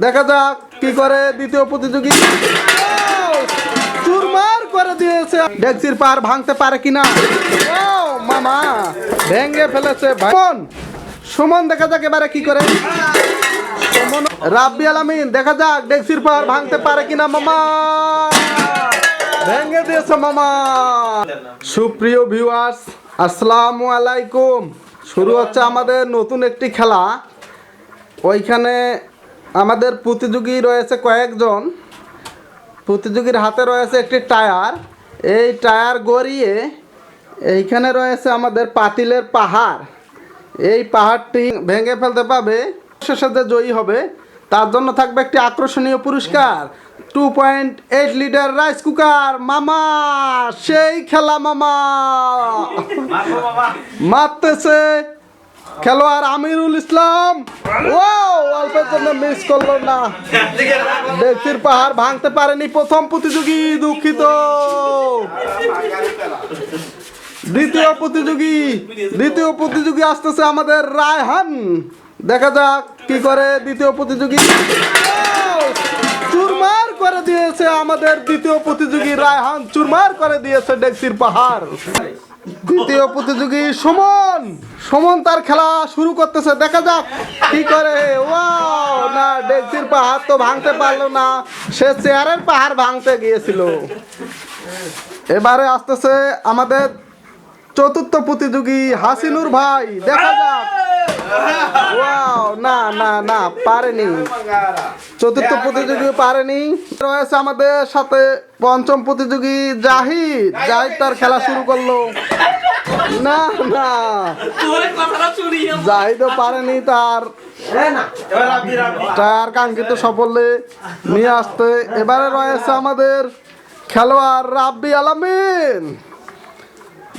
দেখা যাক কি করে দ্বিতীয় প্রতিযোগী। চুরমার করে দিয়েছে। ডেক্সির পার ভাঙতে পারে কিনা? ও, মামা, ভেঙে ফেলেছে ভাইমন সুমন দেখা যাক এবারে কি করে। সুমন রাব্বি আলামিন দেখা যাক ডেক্সির পার ভাঙতে পারে কিনা, মামা। ভেঙে দিয়েছে মামা। সুপ্রিয় ভিউয়ার্স আসসালামু আলাইকুম। শুরু হচ্ছে আমাদের নতুন একটি খেলা। ওইখানে আমাদের প্রতিযোগী রয়েছে কয়েকজন। প্রতিযোগীর হাতে রয়েছে একটি টায়ার। এই টায়ার গড়িয়ে এইখানে রয়েছে আমাদের পাতিলের পাহাড়। এই পাহাড়টি ভেঙে ফেলতে পাবে শেষে যে জয়ী হবে। তার জন্য থাকবে একটি আকর্ষণীয় পুরস্কার। Two point eight litre rice cooker মামা সেই খেলা মামা। মারতেছে খেলোয়াড় আমিরুল ইসলাম। ও জন্য মিস করল না? ডেক্সির পাহাড় ভাঙতে পারেনি প্রথম প্রতিযোগী, দুঃখিত। দ্বিতীয় প্রতিযোগী দ্বিতীয় প্রতিযোগী আসতেছে আমাদের রায়হান। দেখা যাক কি করে দ্বিতীয় প্রতিযোগী। চুরমার করে দিয়েছে আমাদের দ্বিতীয় প্রতিযোগী রায়হান। চুরমার করে দিয়েছে ডেক্সির পাহাড়। দ্বিতীয় প্রতিযোগী সুমন। সুমন তার খেলা শুরু করতেছে, দেখা যাক কি করে। ওয়াও, না ডেক্সির পাহাড় তো ভাঙতে পারল না। সে চেয়ারের পাহাড় ভাঙতে গিয়েছিল। এবারে আসতেছে আমাদের চতুর্থ প্রতিযোগী হাসিনুর ভাই, দেখা যাক। ওয়াও, না না না, পারেনি। চতুর্থ প্রতিযোগী পারেনি। রয়েছে আমাদের সাথে পঞ্চম প্রতিযোগী জাহিদ। জাহিদ তার খেলা শুরু করল। না না। জাহিদও পারেনি তার। টায়ার কাঙ্ক্ষিত সাফল্যে নিয়ে আসতে এবারে রয়েছে আমাদের খেলোয়াড় রাব্বি আলামিন।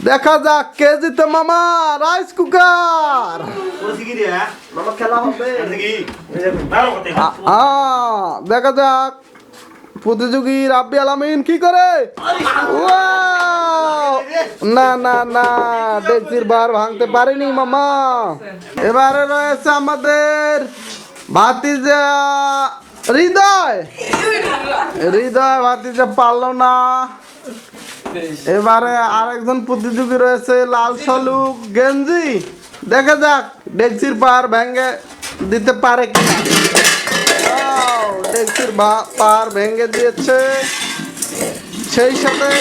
দেখা যাক কে জিতে মামা রাইস কুকার। আ, দেখা যাক। প্রতিযোগী রাব্বি আলামিন কি করে? না না না ডেক্সির বার ভাঙতে পারেনি, মামা। এবারে রয়েছে আমাদের ভাতিজা হৃদয়। হৃদয় ভাতিজা পারল না। এবারে আরেকজন প্রতিযোগী রয়েছে লাল সলুক গেঞ্জি। দেখা যাক ডেক্সির পার ভেঙে দিতে পারে কি ডেক্সির পার ভেঙে দিয়েছে। সেই সাথে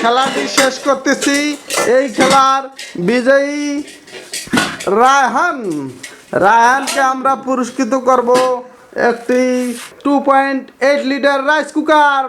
খেলাটি শেষ করতেছি। এই খেলার বিজয়ী রায়হান। রায়হানকে আমরা পুরস্কৃত করব একটি two point eight litre rice cooker